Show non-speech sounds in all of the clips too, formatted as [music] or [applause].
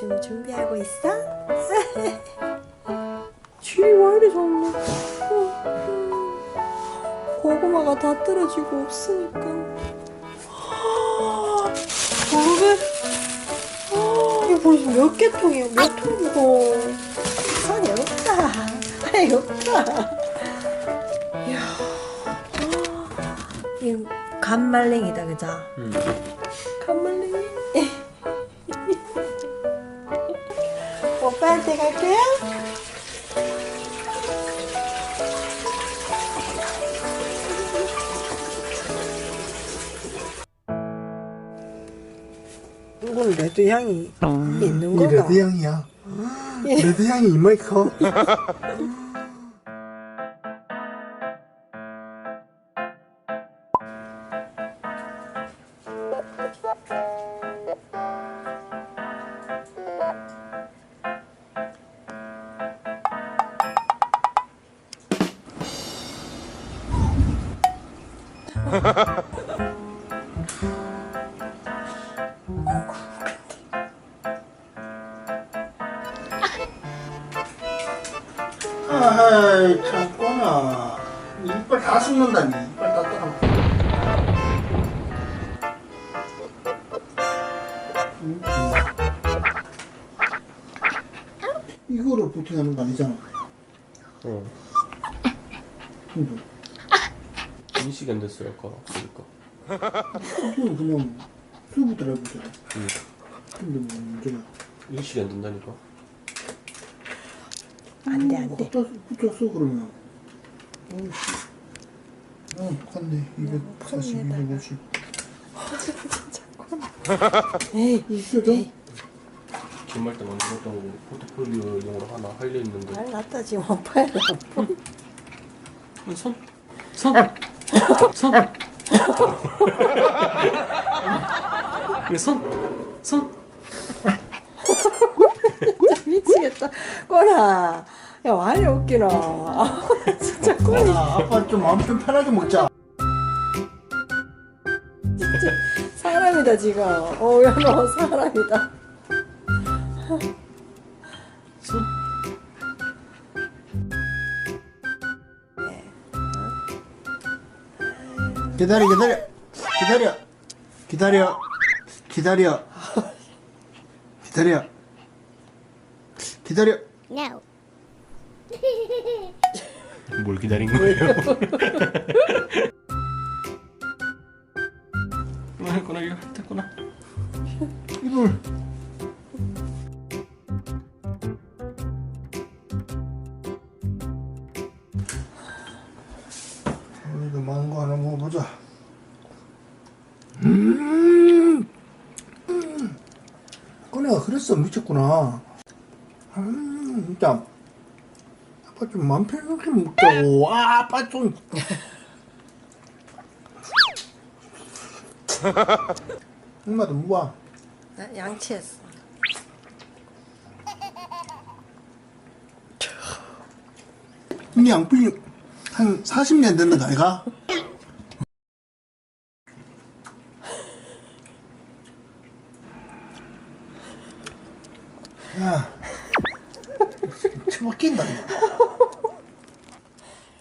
지금 준비하고 있어? [laughs] 쥐왜 이리 어, 음. 고구마가 다 떨어지고 없으니까 [gasps] 고구마 이거 벌써 몇 개 통이야 몇 통이고 세상에 없다 [laughs] 아이 없다 이야 이 간말랭이다 그죠? 응. 오빠한테 갈게요. 이건 레드 향이 있는 이 거가 레드 향이야. 레드 향이 이마이 [laughs] 아이 참꼬나 이빨 다 씹는다니 이빨 다 떠가. 음. 이거를 부팅하는 거 아니잖아. 어. 근데 인식이 안 됐어요 아까 그러니까 이거 그냥 수부터 해보자. 응. 근데 뭐 문제야. 인식이 안 된다니까 안 돼 안돼 갖다 붙였어 그러면. 어이씨. 어 똑같네. 240, 250. 에이 있어도 긴말 때 만들었던 거 포트폴리오용으로 하나 하려 했는데 말 났다 지금 오빠야 손! 손! 손! 손! 손! [laughs] 미치겠다 꼬나 야 와이 웃기나 아, [laughs] 진짜 아, 아빠 좀 마음 좀 편하게 먹자. 사람이다 지금 어 야 너 사람이다 손! 기다려 기다려. 기다려. 기다려. 기다려. 기다려. 기다려. No. 뭘 기다린 거예요? 아, 했구나 이거 했구나. 이불 우리도 많은 거 하나 먹어보자. 음. 꺼내가 그랬어. 미쳤구나. 음 진짜. 아빠 좀 마음 편하게 먹자고. 아 아빠 좀. [laughs] 엄마도 먹어 나 양치했어. 양풀이 한 40년 됐는 아이가? 야, 처먹긴다.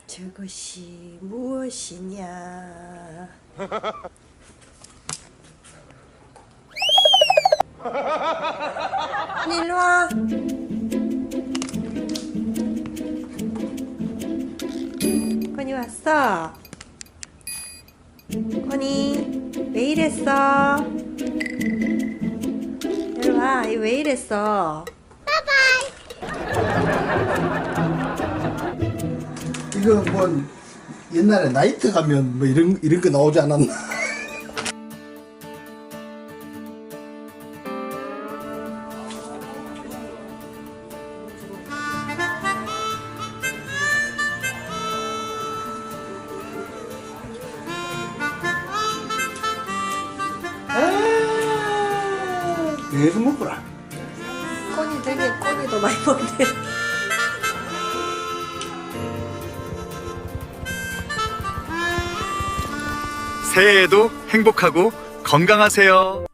저것이 무엇이냐 [laughs] 일로 와 왔어. 건이 왜 이랬어? 일로 와 이거 왜 이랬어? 이거 뭐 옛날에 나이트 가면 뭐 이런 이런 거 나오지 않았나? 계속 먹거라. 건이 되게 건이도 많이 먹네 새해에도 행복하고 건강하세요.